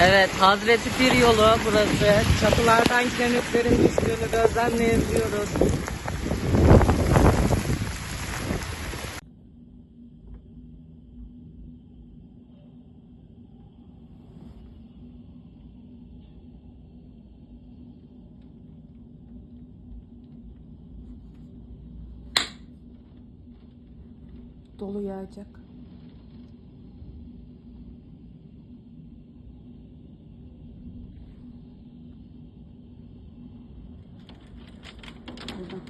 Evet, Hazreti Pir yolu burası. Çatılardan kiremitlerin düştüğünü gözlemleyebiliyoruz. Dolu yağacak. 嗯，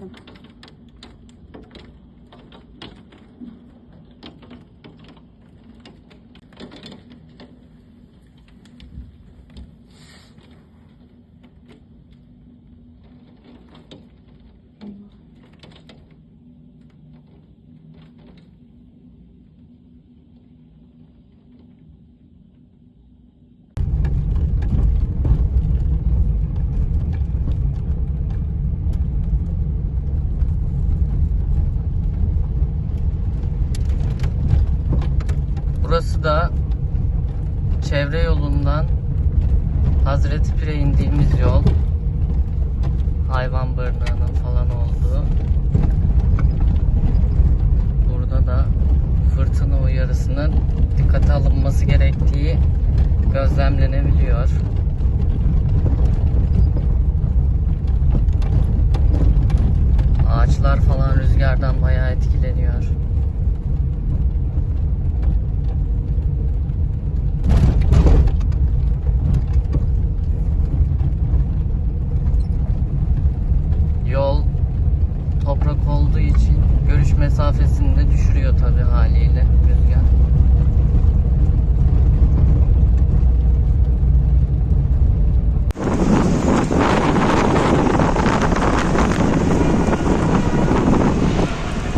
等。Burası da çevre yolundan Hazreti Pir'e indiğimiz yol. Hayvan barınağının falan olduğu. Burada da fırtına uyarısının dikkate alınması gerektiği gözlemlenebiliyor. Ağaçlar falan rüzgardan bayağı etkileniyor. mesafesini de düşürüyor tabii haliyle rüzgar.